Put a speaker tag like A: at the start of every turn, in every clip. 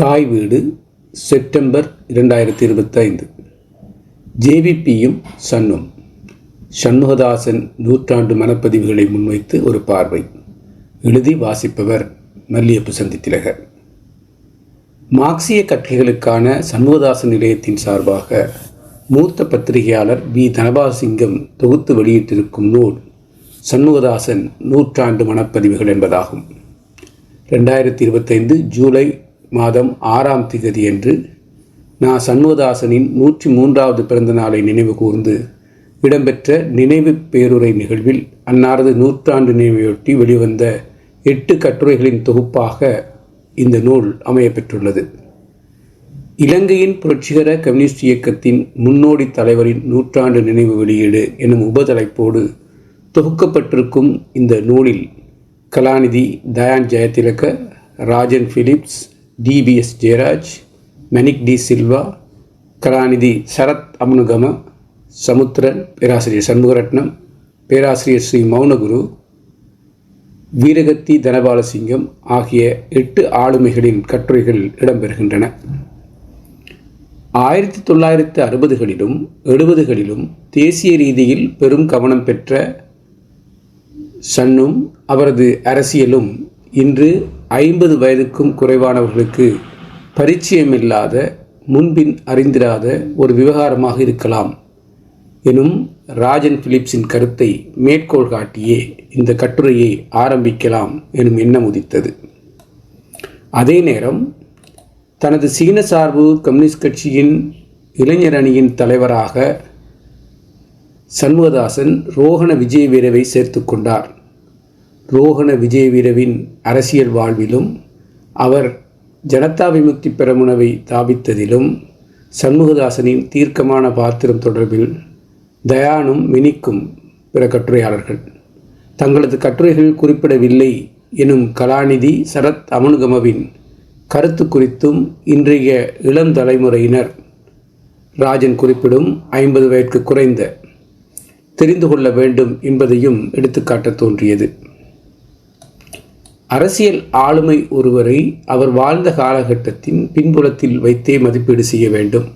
A: தாய் வீடு செப்டம்பர் இரண்டாயிரத்தி இருபத்தைந்து ஜேவிபியும் சன்னும். சண்முகதாசன் நூற்றாண்டு மனப்பதிவுகளை முன்வைத்து ஒரு பார்வை. எழுதி வாசிப்பவர் மல்லியப்பு சந்தித்திலகர். மார்க்சிய கட்சிகளுக்கான சண்முகதாசன் நிலையத்தின் சார்பாக மூத்த பத்திரிகையாளர் வி. தனபாசிங்கம் தொகுத்து வெளியிட்டிருக்கும் நூல் சண்முகதாசன் நூற்றாண்டு மனப்பதிவுகள் என்பதாகும். ரெண்டாயிரத்தி இருபத்தைந்து ஜூலை மாதம் ஆறாம் திகதி என்று நான் சண்முகதாசனின் நூற்றி மூன்றாவது பிறந்த நாளை நினைவு கூர்ந்து இடம்பெற்ற நினைவு பேருரை நிகழ்வில் அன்னாரது நூற்றாண்டு நினைவையொட்டி வெளிவந்த எட்டு கட்டுரைகளின் தொகுப்பாக இந்த நூல் அமையப்பெற்றுள்ளது. இலங்கையின் புரட்சிகர கம்யூனிஸ்ட் இயக்கத்தின் முன்னோடி தலைவரின் நூற்றாண்டு நினைவு வெளியீடு எனும் உபதலைப்போடு தொகுக்கப்பட்டிருக்கும் இந்த நூலில் கலாநிதி தயான் ஜெயதிலக ராஜன் பிலிப்ஸ் டிவிஎஸ் ஜெயராஜ் மெனிக் டி சில்வா கலாநிதி சரத் அமனுகம சமுத்திரன் பேராசிரியர் சண்முகரட்னம் பேராசிரியர் ஸ்ரீ மௌனகுரு வீரகத்தி தனபாலசிங்கம் ஆகிய எட்டு ஆளுமைகளின் கட்டுரைகள் இடம்பெறுகின்றன. ஆயிரத்தி தொள்ளாயிரத்து அறுபதுகளிலும் எழுபதுகளிலும் தேசிய ரீதியில் பெரும் கவனம் பெற்ற சன்னும் அவரது அரசியலும் இன்று ஐம்பது வயதுக்கும் குறைவானவர்களுக்கு பரிச்சயமில்லாத முன்பின் அறிந்திராத ஒரு விவகாரமாக இருக்கலாம். எனும் ராஜன் பிலிப்ஸின் கருத்தை மேற்கோள் காட்டியே இந்த கட்டுரையை ஆரம்பிக்கலாம் எனும் எண்ணம் உதித்தது. அதே நேரம் தனது சீன சார்பு கம்யூனிஸ்ட் கட்சியின் இளைஞர் அணியின் தலைவராக சண்முகதாசன் ரோகண விஜயவீரவை சேர்த்து கொண்டார். ரோகண விஜயவீரவின் அரசியல் வாழ்விலும் அவர் ஜனதா விமுக்தி பெரமுனவை தாபித்ததிலும் சண்முகதாசனின் தீர்க்கமான பாத்திரம் தொடர்பில் தயானும் மினிக்கும் பிற கட்டுரையாளர்கள். தங்களது கட்டுரைகள் குறிப்பிடவில்லை எனும் கலாநிதி சரத் அமனுகமவின் கருத்து குறித்தும் இன்றைய இளம் தலைமுறையினர் ராஜன் குறிப்பிடும் ஐம்பது வயதுக்கு குறைந்த தெரிந்து கொள்ள வேண்டும் என்பதையும் எடுத்துக்காட்ட தோன்றியது. அரசியல் ஆளுமை ஒருவரை அவர் வாழ்ந்த காலகட்டத்தின் பின்புலத்தில் வைத்தே மதிப்பீடு செய்ய வேண்டும்.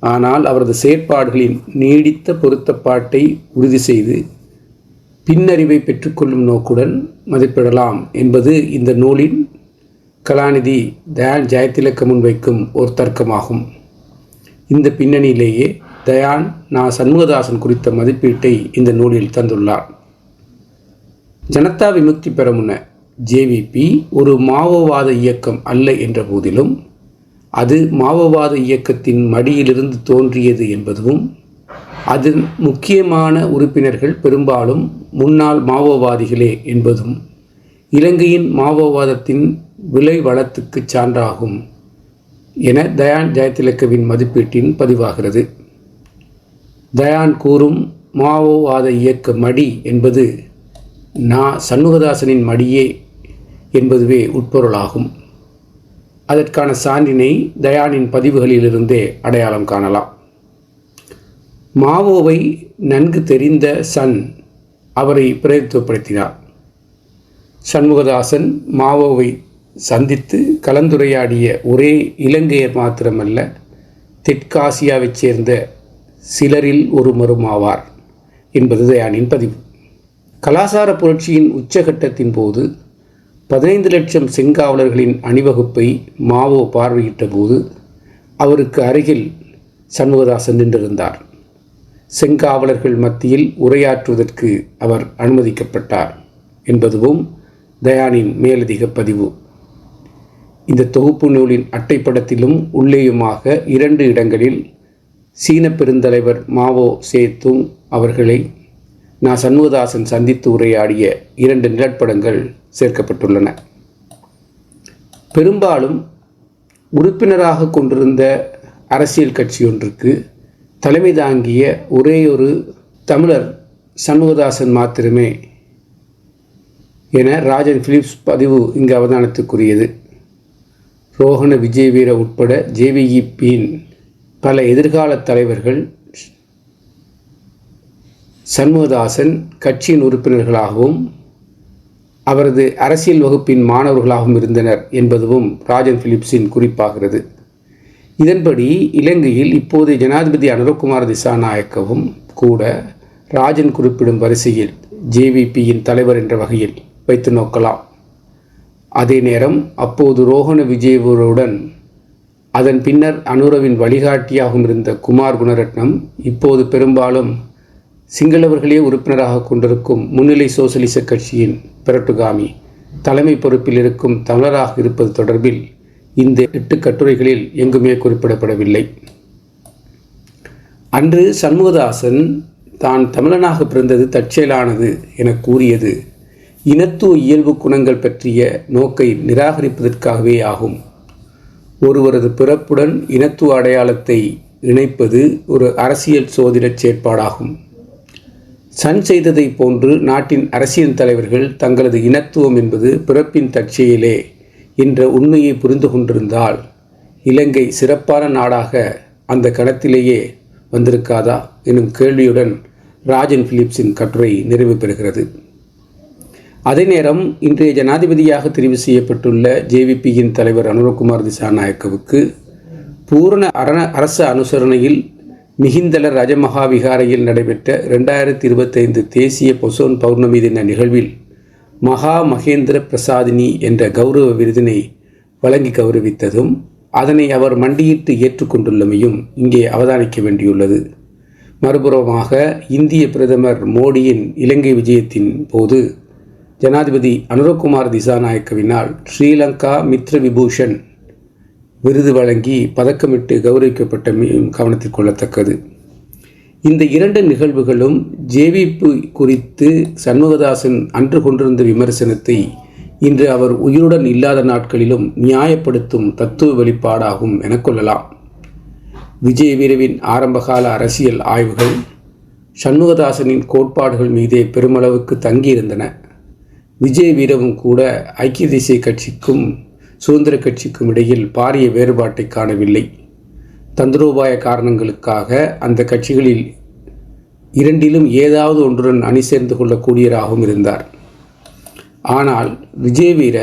A: ஆனால் அவரது செயற்பாடுகளின் நீடித்த பொருத்தப்பாட்டை உறுதி செய்து பின்னறிவை பெற்றுக்கொள்ளும் நோக்குடன் மதிப்பிடலாம் என்பது இந்த நூலின் கலாநிதி தயான் ஜெயதிலக்க முன்வைக்கும் ஒரு தர்க்கமாகும். இந்த பின்னணியிலேயே தயான் நா. சண்முகதாசன் குறித்த மதிப்பீட்டை இந்த நூலில் தந்துள்ளார். ஜனதா விமுக்தி பெற முன்ன ஜேவிபி ஒரு மாவோவாத இயக்கம் அல்ல என்ற போதிலும் அது மாவோவாத இயக்கத்தின் மடியிலிருந்து தோன்றியது என்பதும் அதன் முக்கியமான உறுப்பினர்கள் பெரும்பாலும் முன்னாள் மாவோவாதிகளே என்பதும் இலங்கையின் மாவோவாதத்தின் விலை வளத்துக்கு சான்றாகும் என தயான் ஜெயதிலக்கவின் மதிப்பீட்டின் பதிவாகிறது. தயான் கூறும் மாவோவாத இயக்க மடி என்பது நா சண்முகதாசனின் மடியே என்பதுவே உட்பொருளாகும். அதற்கான சான்றினை தயானின் பதிவுகளிலிருந்தே அடையாளம் காணலாம். மாவோவை நன்கு தெரிந்த சன் அவரை பிரதித்துவப்படுத்தினார். சண்முகதாசன் மாவோவை சந்தித்து கலந்துரையாடிய ஒரே இலங்கையர் மாத்திரமல்ல தெற்காசியாவைச் சேர்ந்த சிலரில் ஒருவரும் ஆவார் என்பது தயானின் பதிவு. கலாசார புரட்சியின் உச்சகட்டத்தின் போது பதினைந்து லட்சம் செங்காவலர்களின் அணிவகுப்பை மாவோ பார்வையிட்ட போது அவருக்கு அருகில் சண்முகதாசன் நின்றிருந்தார். செங்காவலர்கள் மத்தியில் உரையாற்றுவதற்கு அவர் அனுமதிக்கப்பட்டார் என்பதுவும் தயானின் மேலதிக பதிவு. இந்த தொகுப்பு நூலின் அட்டைப்படத்திலும் உள்ளேயுமாக இரண்டு இடங்களில் சீன பெருந்தலைவர் மாவோ சேத்துங் அவர்களை நான் சண்முகதாசன் சந்தித்து உரையாடிய இரண்டு நிலப்படங்கள் சேர்க்கப்பட்டுள்ளன. பெரும்பாலும் உறுப்பினராக கொண்டிருந்த அரசியல் கட்சியொன்றுக்கு தலைமை தாங்கிய ஒரேயொரு தமிழர் சண்முகதாசன் மாத்திரமே என ராஜன் பிலிப்ஸ் பதிவு இங்கு அவதானத்துக்குரியது. ரோஹண விஜயவீர உட்பட ஜேவிஇபியின் பல எதிர்கால தலைவர்கள் சண்முகதாசன் கட்சியின் உறுப்பினர்களாகவும் அவரது அரசியல் வகுப்பின் மாணவர்களாகவும் இருந்தனர் என்பதுவும் ராஜன் பிலிப்ஸின் குறிப்பாகிறது. இதன்படி இலங்கையில் இப்போதைய ஜனாதிபதி அனுரகுமார் திசாநாயக்கவும் கூட ராஜன் குறிப்பிடும் வரிசையில் ஜேவிபியின் தலைவர் என்ற வகையில் வைத்து நோக்கலாம். அதே நேரம் அப்போது ரோஹண விஜயவருடன் அதன் பின்னர் அனுரவின் வழிகாட்டியாகவும் இருந்த குமார் குணரட்னம் இப்போது பெரும்பாலும் சிங்களவர்களே உறுப்பினராக கொண்டிருக்கும் முன்னிலை சோசலிச கட்சியின் பெரட்டுகாமி தலைமை பொறுப்பில் இருக்கும் தமிழராக இருப்பது தொடர்பில் இந்த எட்டு கட்டுரைகளில் எங்குமே குறிப்பிடப்படவில்லை. அன்று சண்முகதாசன் தான் தமிழனாக பிறந்தது தற்செயலானது என கூறியது. இனத்துவ இயல்பு குணங்கள் பற்றிய நோக்கை நிராகரிப்பதற்காகவே ஆகும். ஒருவரது பிறப்புடன் இனத்துவ அடையாளத்தை இணைப்பது ஒரு அரசியல் சோதிடச் செயற்பாடாகும். சன் செய்ததை போன்று நாட்டின் அரசியல் தலைவர்கள் தங்களது இனத்துவம் என்பது பிறப்பின் தற்செயலே என்ற உண்மையை புரிந்து கொண்டிருந்தால் இலங்கை சிறப்பான நாடாக அந்த கணத்திலேயே வந்திருக்காதா எனும் கேள்வியுடன் ராஜன் பிலிப்ஸின் கட்டுரை நிறைவு பெறுகிறது. அதே நேரம் இன்றைய ஜனாதிபதியாக தெரிவு செய்யப்பட்டுள்ள ஜேவிபியின் தலைவர் அனுரகுமார் திசாநாயக்கவுக்கு பூரண அரண அரச அனுசரணையில் மிகிந்தல ரஜமகா விகாரையில் நடைபெற்ற ரெண்டாயிரத்தி இருபத்தைந்து தேசிய பொசோன் பௌர்ணமி தின நிகழ்வில் மகா மகேந்திர பிரசாதினி என்ற கௌரவ விருதினை வழங்கி கௌரவித்ததும் அதனை அவர் மண்டியிட்டு ஏற்றுக்கொண்டுள்ளமையும் இங்கே அவதானிக்க வேண்டியுள்ளது. மறுபுறமாக இந்திய பிரதமர் மோடியின் இலங்கை விஜயத்தின் போது ஜனாதிபதி அனுரகுமார் திசாநாயக்கவினால் ஸ்ரீலங்கா மித்ர விபூஷன் விருது வழங்கி பதக்கமிட்டு கௌரவிக்கப்பட்ட கவனத்தில் கொள்ளத்தக்கது. இந்த இரண்டு நிகழ்வுகளும் ஜேவிபி குறித்து சண்முகதாசன் அன்று கொண்டிருந்த விமர்சனத்தை இன்று அவர் உயிருடன் இல்லாத நாட்களிலும் நியாயப்படுத்தும் தத்துவ வெளிப்பாடாகும் என கொள்ளலாம். விஜய் வீரவின் ஆரம்பகால அரசியல் ஆய்வுகள் சண்முகதாசனின் கோட்பாடுகள் மீதே பெருமளவுக்கு தங்கியிருந்தன. விஜய் வீரவும் கூட ஐக்கிய தேசிய கட்சிக்கும் சுதந்திர கட்சிக்கும் இடையில் பாரிய வேறுபாட்டை காணவில்லை. தந்திரோபாய காரணங்களுக்காக அந்த கட்சிகளில் இரண்டிலும் ஏதாவது ஒன்றுடன் அணி சேர்ந்து கொள்ளக்கூடியராகவும் இருந்தார். ஆனால் விஜயவீர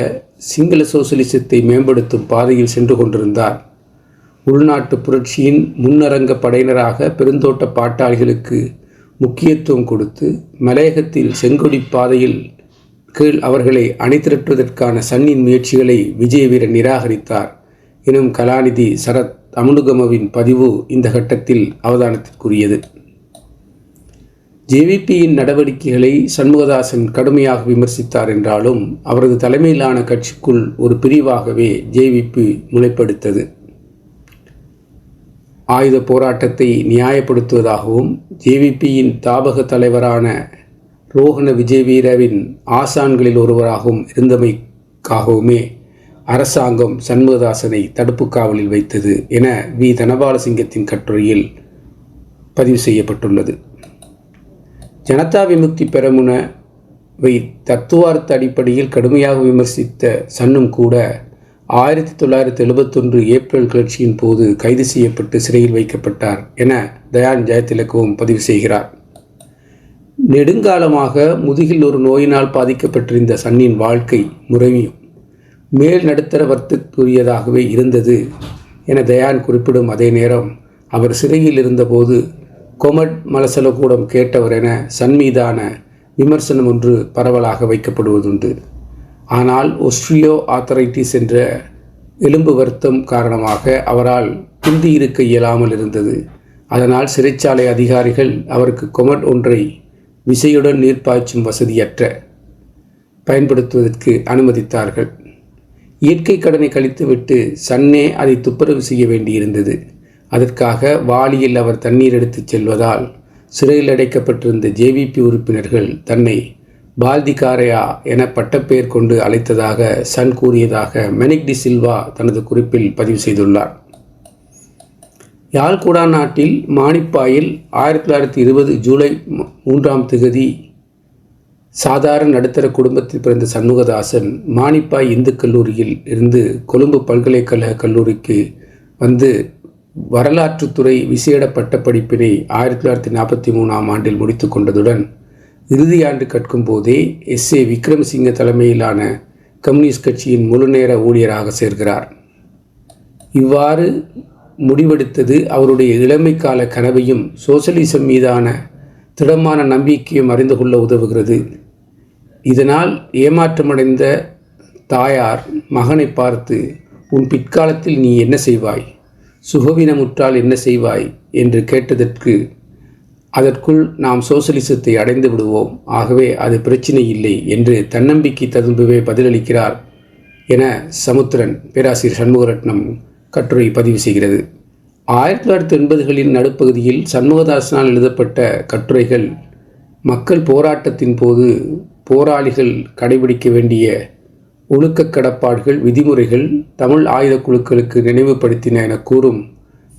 A: சிங்கள சோசலிசத்தை மேம்படுத்தும் பாதையில் சென்று கொண்டிருந்தார். உள்நாட்டு புரட்சியின் முன்னரங்க படையினராக பெருந்தோட்ட பாட்டாளிகளுக்கு முக்கியத்துவம் கொடுத்து மலையகத்தில் செங்கொடி பாதையில் கீழ் அவர்களை அணிதிரட்டுவதற்கான சன்னின் முயற்சிகளை விஜயவீரன் நிராகரித்தார். எனும் கலாநிதி சரத் அமுனுகமவின் பதிவு இந்த கட்டத்தில் அவதானத்திற்குரியது. ஜேவிபியின் நடவடிக்கைகளை சண்முகதாசன் கடுமையாக விமர்சித்தார் என்றாலும் அவரது தலைமையிலான கட்சிக்குள் ஒரு பிரிவாகவே ஜேவிபி முளைப்படுத்தது. ஆயுத போராட்டத்தை நியாயப்படுத்துவதாகவும் ஜேவிபியின் தாபக தலைவரான ரோஹண விஜயவீரவின் ஆசான்களில் ஒருவராகவும் இருந்தமைக்காகவுமே அரசாங்கம் சண்முகதாசனை தடுப்பு காவலில் வைத்தது என வி. தனபாலசிங்கத்தின் கட்டுரையில் பதிவு செய்யப்பட்டுள்ளது. ஜனதா விமுக்தி பெரமுனவை தத்துவார்த்த அடிப்படையில் கடுமையாக விமர்சித்த சன்னும் கூட ஆயிரத்தி தொள்ளாயிரத்தி எழுபத்தொன்று ஏப்ரல் கிளர்ச்சியின் போது கைது செய்யப்பட்டு சிறையில் வைக்கப்பட்டார் என தயான் ஜெயதிலக்கவும் பதிவு செய்கிறார். நெடுங்காலமாக முதுகில் ஒரு நோயினால் பாதிக்கப்பட்டிருந்த சன்னின் வாழ்க்கை முறைமையும் மேல் நடுத்தர வர்த்தத்துக்குரியதாகவே இருந்தது என தயான் குறிப்பிடும் அதே நேரம் அவர் சிறையில் இருந்தபோது கொமட் மலசலகூடம் கேட்டவர் என சன் மீதான விமர்சனம் ஒன்று பரவலாக வைக்கப்படுவதுண்டு. ஆனால் ஒஸ்ட்ரியோ ஆத்தரைட்டிஸ் என்ற எலும்பு வருத்தம் காரணமாக அவரால் குந்தியிருக்க இருக்க இயலாமல் இருந்தது. அதனால் சிறைச்சாலை அதிகாரிகள் அவருக்கு கொமட் ஒன்றை விசையுடன் நீர் பாய்ச்சும் வசதியற்ற பயன்படுத்துவதற்கு அனுமதித்தார்கள். இயற்கை கடனை கழித்துவிட்டு சன்னே அதை துப்புரவு செய்ய வேண்டியிருந்தது. அதற்காக வாளியில் அவர் தண்ணீர் எடுத்துச் செல்வதால் சிறையில் அடைக்கப்பட்டிருந்த ஜேவிபி உறுப்பினர்கள் தன்னை பால்திகாரையா என பட்டப்பெயர் கொண்டு அழைத்ததாக சன் கூறியதாக மெனிக் டி சில்வா தனது குறிப்பில் பதிவு செய்துள்ளார். யாழ்குடா நாட்டில் மானிப்பாயில் ஆயிரத்தி தொள்ளாயிரத்தி இருபது ஜூலை மூன்றாம் திகதி சாதாரண நடுத்தர குடும்பத்தில் பிறந்த சண்முகதாசன் மானிப்பாய் இந்து கல்லூரியில் இருந்து கொழும்பு பல்கலைக்கழக கல்லூரிக்கு வந்து வரலாற்றுத்துறை விசேட பட்டப்படிப்பினை ஆயிரத்தி தொள்ளாயிரத்தி நாற்பத்தி மூணாம் ஆண்டில் முடித்து கொண்டதுடன் இறுதியாண்டு கற்கும் போதே எஸ். ஏ. விக்ரமசிங்க தலைமையிலான கம்யூனிஸ்ட் கட்சியின் முழுநேர ஊழியராக சேர்கிறார். இவ்வாறு முடிவெடுத்தது அவருடைய இளமை கால கனவையும் சோசலிசம் மீதான திடமான நம்பிக்கையும் அறிந்து கொள்ள உதவுகிறது. இதனால் ஏமாற்றமடைந்த தாயார் மகனை பார்த்து உன் பிற்காலத்தில் நீ என்ன செய்வாய்? சுகவீனமுற்றால் என்ன செய்வாய்? என்று கேட்டதற்கு அதற்குள் நாம் சோசலிசத்தை அடைந்து விடுவோம். ஆகவே அது பிரச்சினை இல்லை என்று தன்னம்பிக்கை ததும்பவே பதிலளிக்கிறார் என சமுத்திரன் பேராசிரியர் சண்முகரட்னம் கட்டுரை பதிவு செய்கிறது. ஆயிரத்தி தொள்ளாயிரத்தி எண்பதுகளின் நடுப்பகுதியில் சண்முகதாசனால் எழுதப்பட்ட கட்டுரைகள் மக்கள் போராட்டத்தின் போது போராளிகள் கடைபிடிக்க வேண்டிய ஒழுக்கக் கடப்பாடுகள் விதிமுறைகள் தமிழ் ஆயுத குழுக்களுக்கு நினைவுபடுத்தின என கூறும்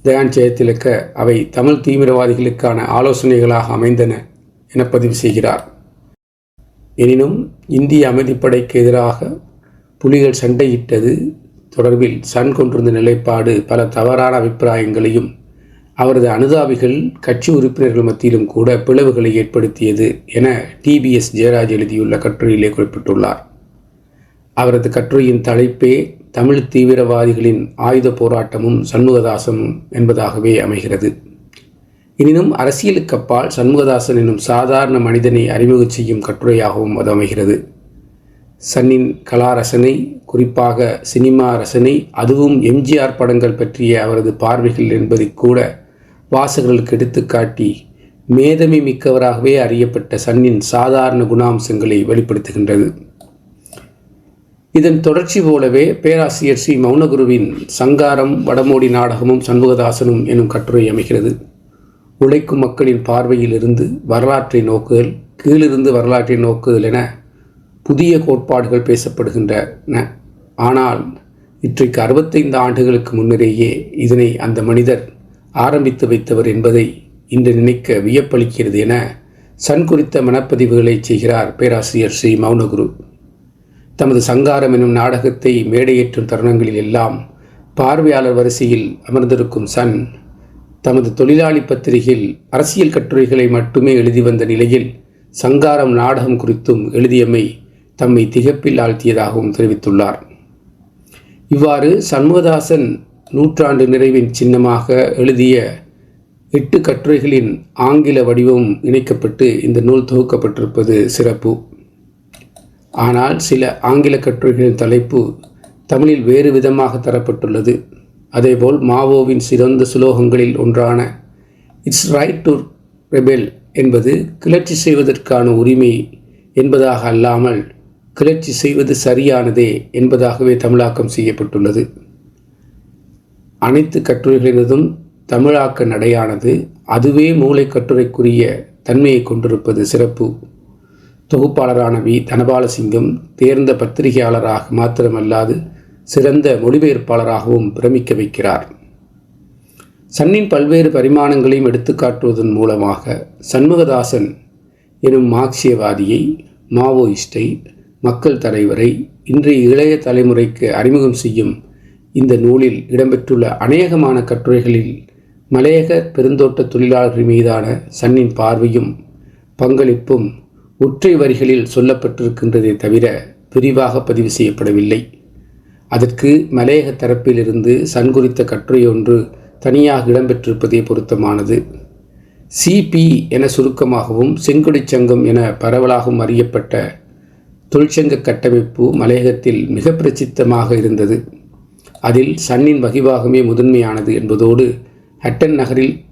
A: தயான் ஜெயத்திலக்க அவை தமிழ் தீவிரவாதிகளுக்கான ஆலோசனைகளாக அமைந்தன என பதிவு செய்கிறார். எனினும் இந்திய அமைதிப்படைக்கு எதிராக புலிகள் சண்டையிட்டது தொடர்பில் சன் கொண்டிருந்த நிலைப்பாடு பல தவறான அபிப்பிராயங்களையும் அவரது அனுதாபிகள் கட்சி உறுப்பினர்கள் மத்தியிலும் கூட பிளவுகளை ஏற்படுத்தியது என டிபிஎஸ் ஜெயராஜ் எழுதியுள்ள கட்டுரையிலே குறிப்பிட்டுள்ளார். அவரது கட்டுரையின் தலைப்பே தமிழ் தீவிரவாதிகளின் ஆயுத போராட்டமும் சண்முகதாசமும் என்பதாகவே அமைகிறது. எனினும் அரசியலுக்கு அப்பால் சண்முகதாசன் எனும் சாதாரண மனிதனை அறிமுகம் செய்யும் கட்டுரையாகவும் அது அமைகிறது. சன்னின் கலா ரசனை குறிப்பாக சினிமா ரசனை அதுவும் எம்ஜிஆர் படங்கள் பற்றிய அவரது பார்வைகள் என்பதை கூட வாசகர்களுக்கு எடுத்துக்காட்டி மேதமை மிக்கவராகவே அறியப்பட்ட சன்னின் சாதாரண குணாம்சங்களை வெளிப்படுத்துகின்றது. இதன் தொடர்ச்சி போலவே பேராசிரியர் ஸ்ரீ மௌனகுருவின் சங்காரம் வடமோடி நாடகமும் சண்முகதாசனும் எனும் கட்டுரை அமைகிறது. உழைக்கும் மக்களின் பார்வையிலிருந்து வரலாற்றை நோக்குதல் கீழிருந்து வரலாற்றை நோக்குதல் என புதிய கோட்பாடுகள் பேசப்படுகின்றன. ஆனால் இன்றைக்கு அறுபத்தைந்து ஆண்டுகளுக்கு முன்னரேயே இதனை அந்த மனிதர் ஆரம்பித்து வைத்தவர் என்பதை இன்று நினைக்க வியப்பளிக்கிறது என சன் குறித்த மனப்பதிவுகளை செய்கிறார் பேராசிரியர் ஸ்ரீ மௌனகுரு. தமது சங்காரம் எனும் நாடகத்தை மேடையேற்றும் தருணங்களில் எல்லாம் பார்வையாளர் வரிசையில் அமர்ந்திருக்கும் சன் தமது தொழிலாளி பத்திரிகையில் அரசியல் கட்டுரைகளை மட்டுமே எழுதி வந்த நிலையில் சங்காரம் நாடகம் குறித்தும் எழுதியமை தம்மை திகப்பில் ஆழ்த்தியதாகவும் தெரிவித்துள்ளார். இவ்வாறு சண்முகதாசன் நூற்றாண்டு நிறைவின் சின்னமாக எழுதிய எட்டு கட்டுரைகளின் ஆங்கில வடிவம் இணைக்கப்பட்டு இந்த நூல் தொகுக்கப்பட்டிருப்பது சிறப்பு. ஆனால் சில ஆங்கில கட்டுரைகளின் தலைப்பு தமிழில் வேறு விதமாக தரப்பட்டுள்ளது. அதேபோல் மாவோவின் சிறந்த சுலோகங்களில் ஒன்றான இட்ஸ் ரைட் டு ரெபெல் என்பது கிளர்ச்சி செய்வதற்கான உரிமை என்பதாக அல்லாமல் கிளர்ச்சி செய்வது சரியானதே என்பதாகவே தமிழாக்கம் செய்யப்பட்டுள்ளது. அனைத்து கட்டுரைகளினதும் தமிழாக்க நடையானது. அதுவே மூளை கட்டுரைக்குரிய தன்மையை கொண்டிருப்பது சிறப்பு. தொகுப்பாளரான வி. தனபாலசிங்கம் தேர்ந்த பத்திரிகையாளராக மாத்திரமல்லாது சிறந்த மொழிபெயர்ப்பாளராகவும் பிரமிக்க வைக்கிறார். சன்னின் பல்வேறு பரிமாணங்களையும் எடுத்துக்காட்டுவதன் மூலமாக சண்முகதாசன் எனும் மார்க்சியவாதியை மாவோயிஸ்டை மக்கள் தலைவரை இன்றைய இளைய தலைமுறைக்கு அறிமுகம் செய்யும் இந்த நூலில் இடம்பெற்றுள்ள அநேகமான கட்டுரைகளில் மலையக பெருந்தோட்ட தொழிலாளர்கள் மீதான சன்னின் பார்வையும் பங்களிப்பும் ஒற்றை வரிகளில் சொல்லப்பட்டிருக்கின்றதே தவிர விரிவாக பதிவு செய்யப்படவில்லை. அதற்கு மலையக தரப்பிலிருந்து சன் குறித்த கட்டுரையொன்று தனியாக இடம்பெற்றிருப்பதே பொருத்தமானது. சிபி என சுருக்கமாகவும் செங்குடி சங்கம் என பரவலாகவும் அறியப்பட்ட தொழிற்சங்க கட்டமைப்பு மலையகத்தில் மிக பிரசித்தமாக இருந்தது. அதில் சன்னின் வகிவாகமே முதன்மையானது என்பதோடு ஹட்டன் நகரில்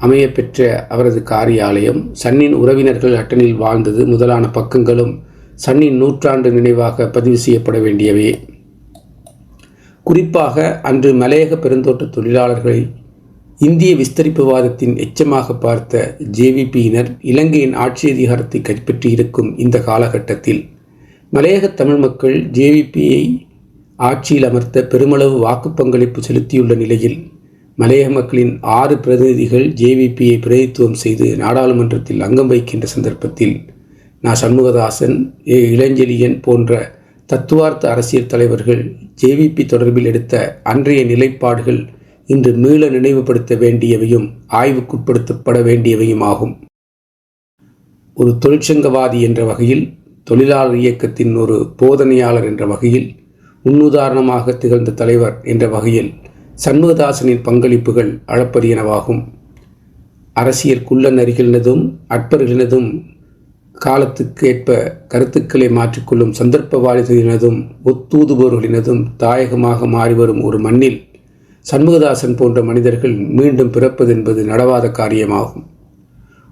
A: அமையப்பெற்ற அவரது காரியாலயம் சன்னின் உறவினர்கள் ஹட்டனில் வாழ்ந்தது முதலான பக்கங்களும் சன்னின் நூற்றாண்டு நினைவாக பதிவு செய்யப்பட வேண்டியவை. குறிப்பாக அன்று மலையக பெருந்தோட்ட தொழிலாளர்களை இந்திய விஸ்தரிப்புவாதத்தின் எச்சமாக பார்த்த ஜேவிபியினர் இலங்கையின் ஆட்சி அதிகாரத்தை கைப்பற்றியிருக்கும் இந்த காலகட்டத்தில் மலையக தமிழ் மக்கள் ஜேவிபியை ஆட்சியில் அமர்த்த பெருமளவு வாக்கு பங்களிப்பு செலுத்தியுள்ள நிலையில் மலையக மக்களின் ஆறு பிரதிநிதிகள் ஜேவிபியை பிரதித்துவம் செய்து நாடாளுமன்றத்தில் அங்கம் வைக்கின்ற சந்தர்ப்பத்தில் நா. சண்முகதாசன் ஏ. இளஞ்செலியன் போன்ற தத்துவார்த்த அரசியல் தலைவர்கள் ஜேவிபி தொடர்பில் எடுத்த அன்றைய நிலைப்பாடுகள் இன்று மீள நினைவுபடுத்த வேண்டியவையும் ஆய்வுக்குட்படுத்தப்பட வேண்டியவையும் ஆகும். ஒரு தொழிற்சங்கவாதி என்ற வகையில் தொழிலாளர் இயக்கத்தின் ஒரு போதனையாளர் என்ற வகையில் முன்னுதாரணமாக திகழ்ந்த தலைவர் என்ற வகையில் சண்முகதாசனின் பங்களிப்புகள் அளப்பரியனவாகும். அரசியல் குள்ள நரிகளினதும் அற்பர்களினதும் காலத்துக்கு ஏற்ப கருத்துக்களை மாற்றிக்கொள்ளும் சந்தர்ப்பவாதிகளினதும் ஒத்தூதுபவர்களினதும் தாயகமாக மாறிவரும் ஒரு மண்ணில் சண்முகதாசன் போன்ற மனிதர்கள் மீண்டும் பிறப்பது என்பது நடவாத காரியமாகும்.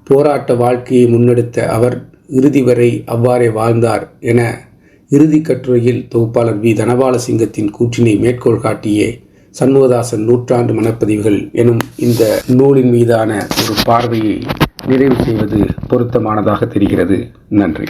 A: போராட்ட வாழ்க்கையை முன்னெடுத்த அவர் இறுதி வரை அவ்வாறே வாழ்ந்தார் என இறுதி கட்டுரையில் தொகுப்பாளர் வி. தனபால சிங்கத்தின் கூற்றினை மேற்கோள் காட்டியே சண்முகதாசன் நூற்றாண்டு மனப்பதிவுகள் எனும் இந்த நூலின் மீதான ஒரு பார்வையை நிறைவு செய்வது பொருத்தமானதாக தெரிகிறது. நன்றி.